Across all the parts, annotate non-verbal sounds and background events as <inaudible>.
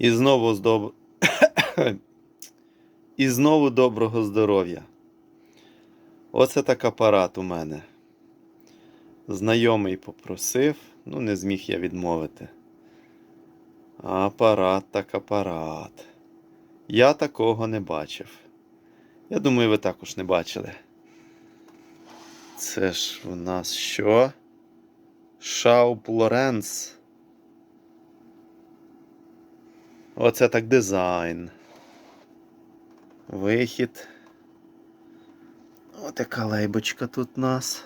І знову здоб... <coughs> І знову доброго здоров'я. Оце так апарат у мене. Знайомий попросив, ну не зміг я відмовити. Апарат так апарат. Я такого не бачив. Я думаю, ви також не бачили. Це ж у нас що? Шауп Лоренц. Оце так дизайн. Вихід. Отака лейбочка тут у нас.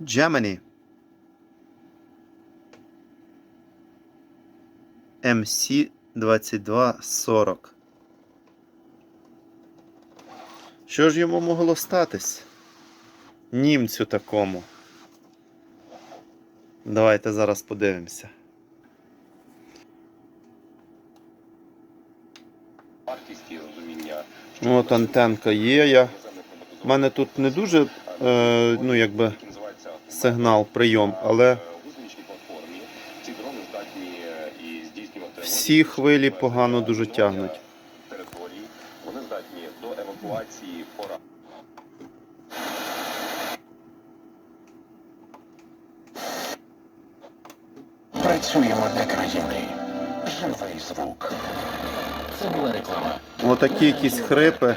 Gemini. MC 2240. Що ж йому могло статись? Німцю такому. Давайте зараз подивимося. От антенка є. Я... У мене тут не дуже е, ну, якби, сигнал, прийом, але всі хвилі погано дуже тягнуть. Вони здатні до евакуації. Працюємо для країни. Живий звук. Це була реклама. Отакі якісь хрипи.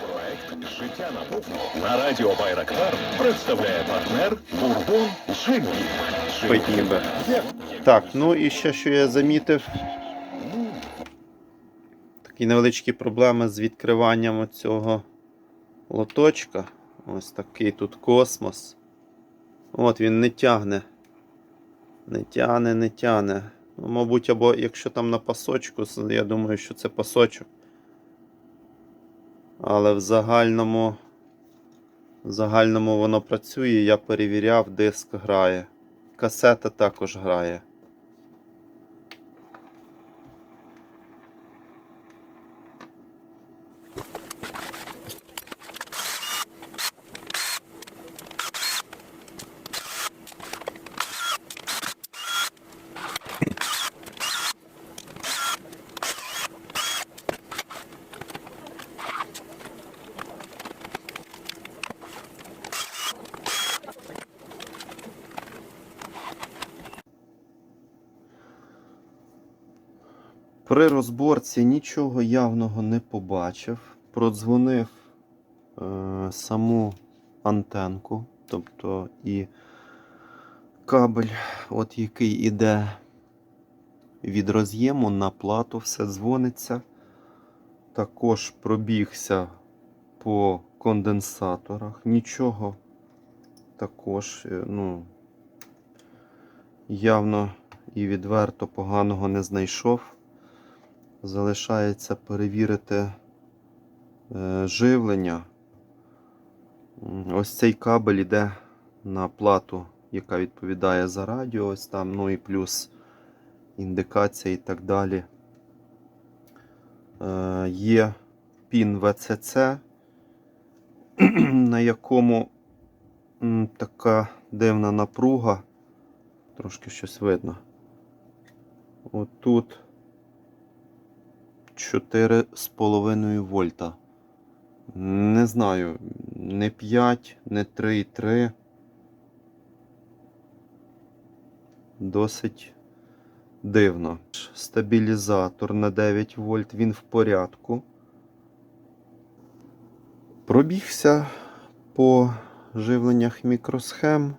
Проект Життя на повну на радіо Байрактар представляє партнер Бурбон. Пить ніби. Так, ну і ще що я замітив. Такі невеличкі проблеми з відкриванням цього лоточка. Ось такий тут космос. От він не тягне. Не тягне, не тягне. Мабуть, або якщо там на пасочку, я думаю, що це пасочок. Але в загальному, в загальному воно працює, я перевіряв, диск грає. Касета також грає. При розборці нічого явного не побачив. Продзвонив е, саму антенку, тобто і кабель, от який іде від роз'єму на плату, все дзвониться. Також пробігся по конденсаторах. Нічого також, е, ну, явно і відверто поганого не знайшов. Залишається перевірити е, живлення. Ось цей кабель йде на плату, яка відповідає за радіо, ось там, ну і плюс індикація і так далі. Е, є пін VCC, <clears throat> на якому така дивна напруга. Трошки щось видно. Отут 4,5 вольта. Не знаю, не 5, не 3,3. Досить дивно. Стабілізатор на 9 вольт, він в порядку. Пробігся по живленнях мікросхем.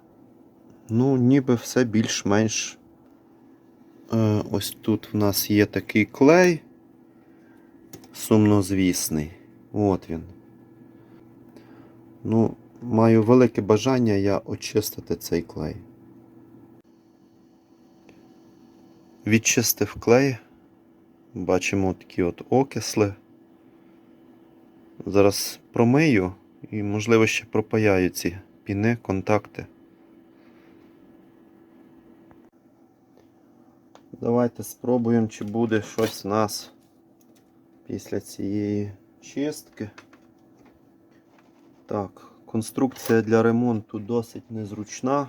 Ну, ніби все більш-менш. Е, Ось тут в нас є такий клей сумнозвісний. От він. Ну, маю велике бажання я очистити цей клей. Відчистив клей. Бачимо такі от окисли. Зараз промию і, можливо, ще пропаяю ці піни, контакти. Давайте спробуємо, чи буде щось в нас після цієї чистки. Так, конструкція для ремонту досить незручна.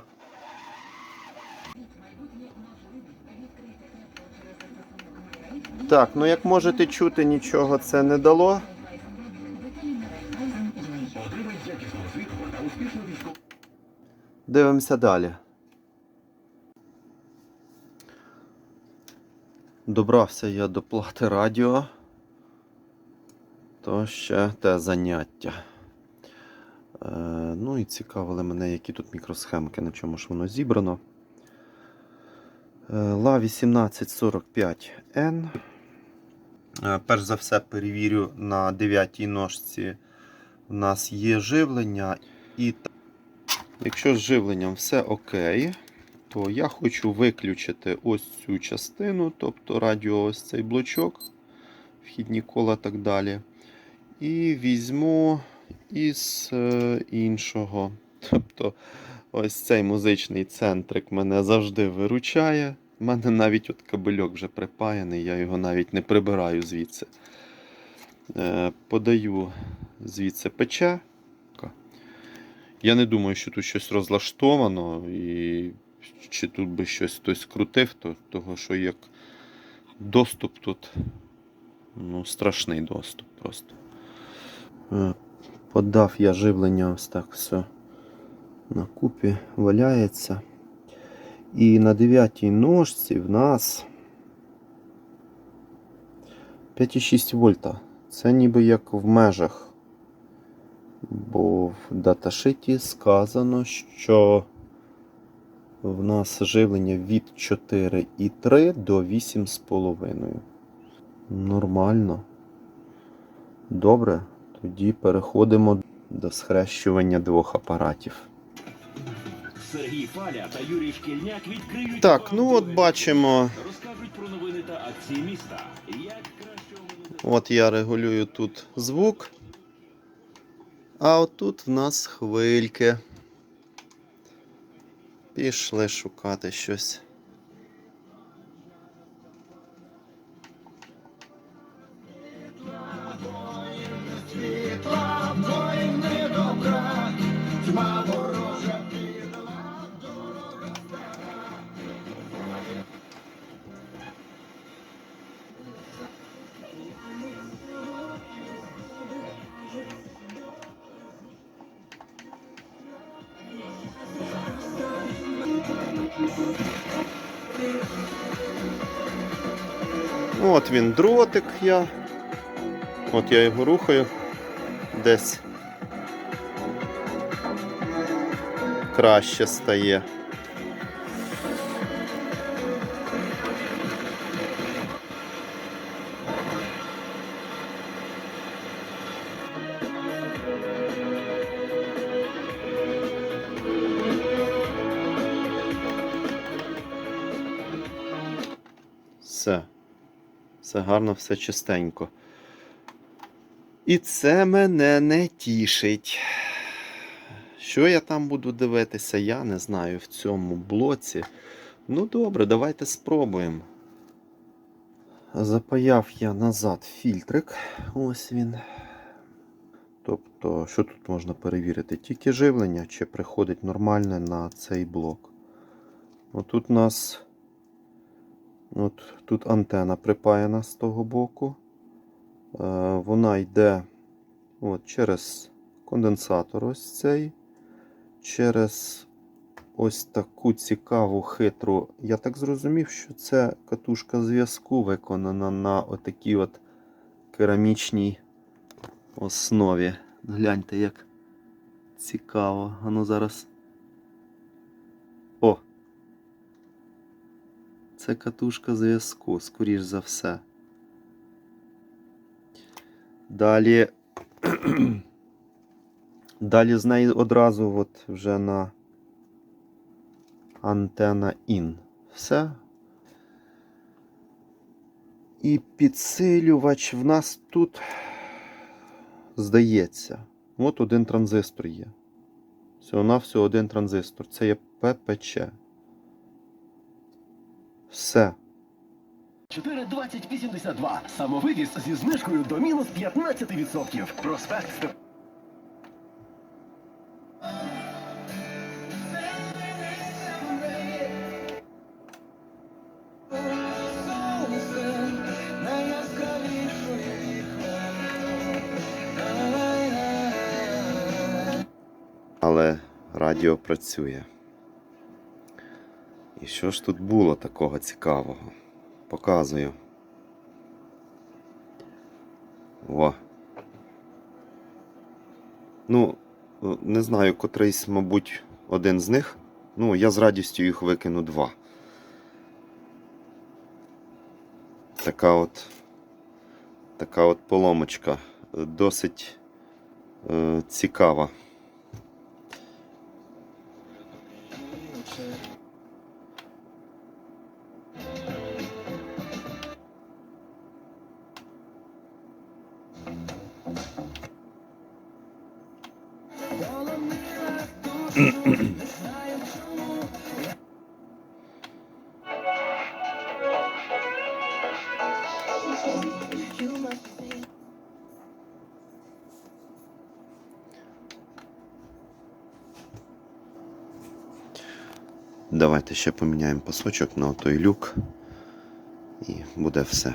Так, ну як можете чути, нічого це не дало. Дивимося далі. Добрався я до плати радіо. То ще те заняття. Е, ну і цікавили мене, які тут мікросхемки, на чому ж воно зібрано. Ла 1845N. Е, Перш за все перевірю на 9 ножці. У нас є живлення. І якщо з живленням все окей, то я хочу виключити ось цю частину, тобто радіо ось цей блочок, вхідні кола так далі. І візьму із е, іншого. Тобто ось цей музичний центрик мене завжди виручає. У мене навіть от кабельок вже припаяний, я його навіть не прибираю звідси. Е, подаю звідси пече. Я не думаю, що тут щось розлаштовано, і чи тут би щось хтось крутив, то, того що як доступ тут ну, страшний доступ просто. Е, Подав я живлення ось так все на купі валяється. І на дев'ятій ножці в нас 5,6 вольта. Це ніби як в межах. Бо в даташиті сказано, що в нас живлення від 4,3 до 8,5. Нормально. Добре, тоді переходимо до схрещування двох апаратів. Сергій Фаля та Юрій Шкільняк відкриють Так, ну от бачимо. Розкажуть про новини та акції міста. Як краще От я регулюю тут звук. А отут в нас хвильки. Пішли шукати щось. От він дротик я. От я його рухаю. Десь краще стає. Все. Все гарно, все чистенько. І це мене не тішить. Що я там буду дивитися, я не знаю в цьому блоці. Ну добре, давайте спробуємо. Запаяв я назад фільтрик. Ось він. Тобто, що тут можна перевірити? Тільки живлення, чи приходить нормальне на цей блок. Отут у нас От тут антена припаяна з того боку. Е, вона йде от, через конденсатор ось цей, через ось таку цікаву хитру. Я так зрозумів, що це катушка зв'язку виконана на отакій от керамічній основі. Гляньте, як цікаво. Воно зараз. О! Це катушка зв'язку, скоріш за все. Далі. <clears throat> Далі з неї одразу от вже на антена IN. Все. І підсилювач в нас тут здається. От один транзистор є. Всього на всього один транзистор. Це є ППЧ. Все. 42082. Самовивіз зі знижкою до мінус 15%. Проспект Але радіо працює. І що ж тут було такого цікавого? Показую. О. Ну, не знаю, котрийсь, мабуть, один з них. Ну, я з радістю їх викину два. Така от. Така от поломочка. Досить е, цікава. Давайте ще поміняємо пасочок на той люк. І буде все.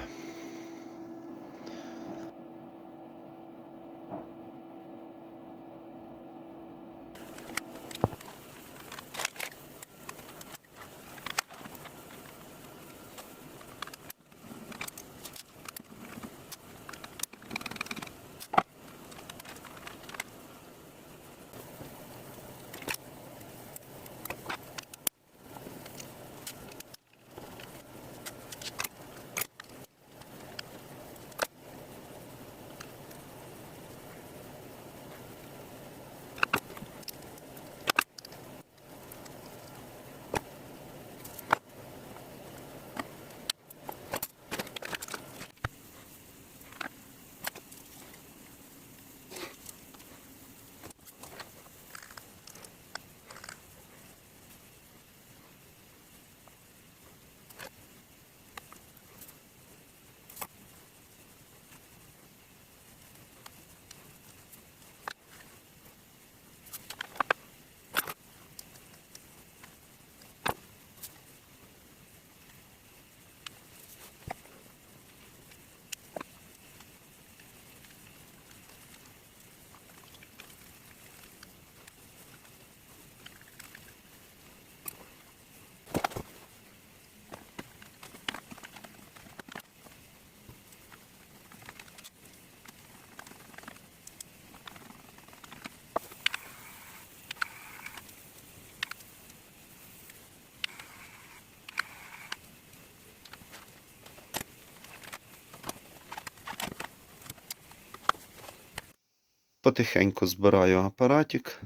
Потихеньку збираю апаратик.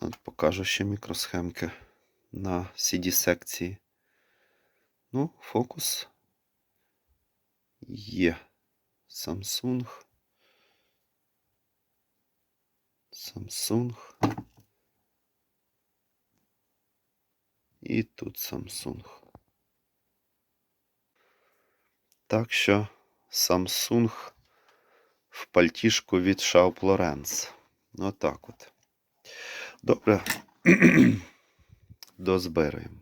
От покажу ще мікросхемки на CD-секції. Ну, фокус є. Samsung. Samsung. І тут Samsung. Так що Samsung в пальтішку від Шауп Лоренц. Отак от. Добре. <clears throat> Дозбираємо.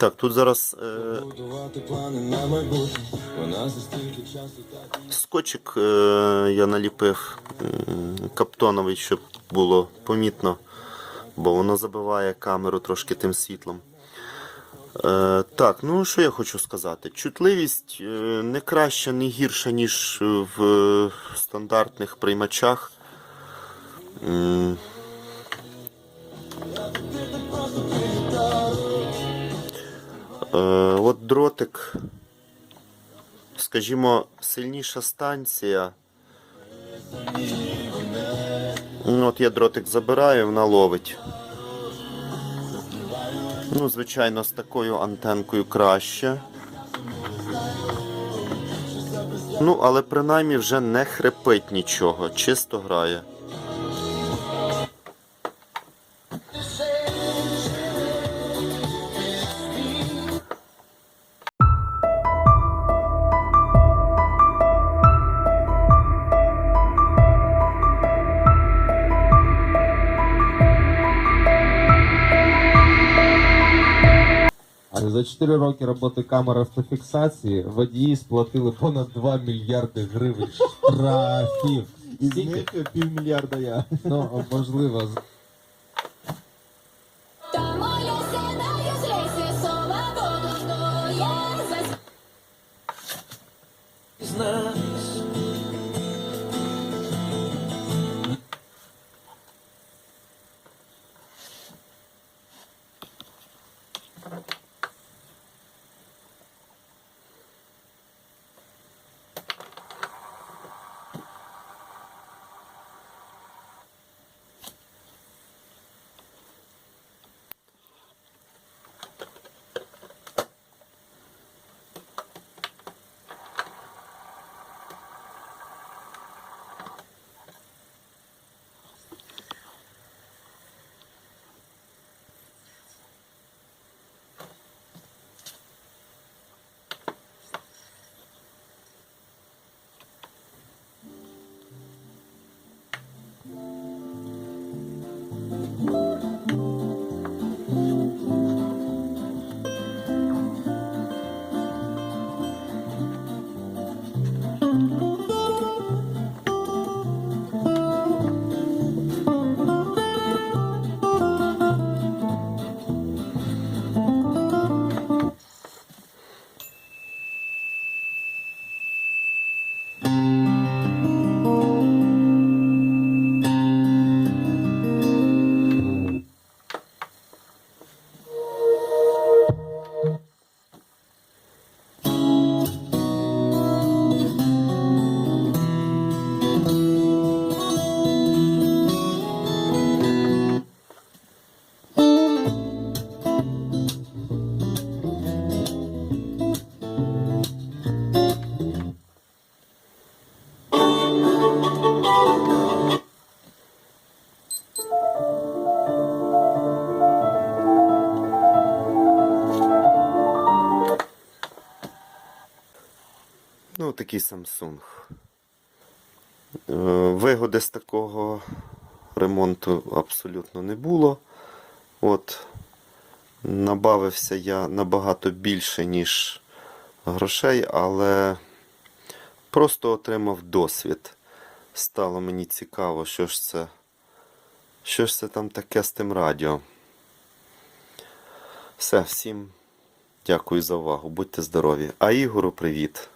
Так, тут зараз е, скотчик е, я наліпив е, каптоновий, щоб було помітно, бо воно забиває камеру трошки тим світлом. Е, так, ну що я хочу сказати? Чутливість не краща, не гірша, ніж в стандартних приймачах. От дротик, скажімо, сильніша станція. Ну, от я дротик забираю, вона ловить. Ну, звичайно, з такою антенкою краще. Ну, але принаймні вже не хрипить нічого, чисто грає. За 4 роки роботи камер автофіксації водії сплатили понад 2 мільярди гривень штрафів. Скільки? них півмільярда я. Ну, можливо, Ну, такий Samsung. Вигоди з такого ремонту абсолютно не було. От, набавився я набагато більше, ніж грошей, але просто отримав досвід. Стало мені цікаво, що ж це, що ж це там таке з тим радіо. Все, всім дякую за увагу. Будьте здорові. А Ігору привіт.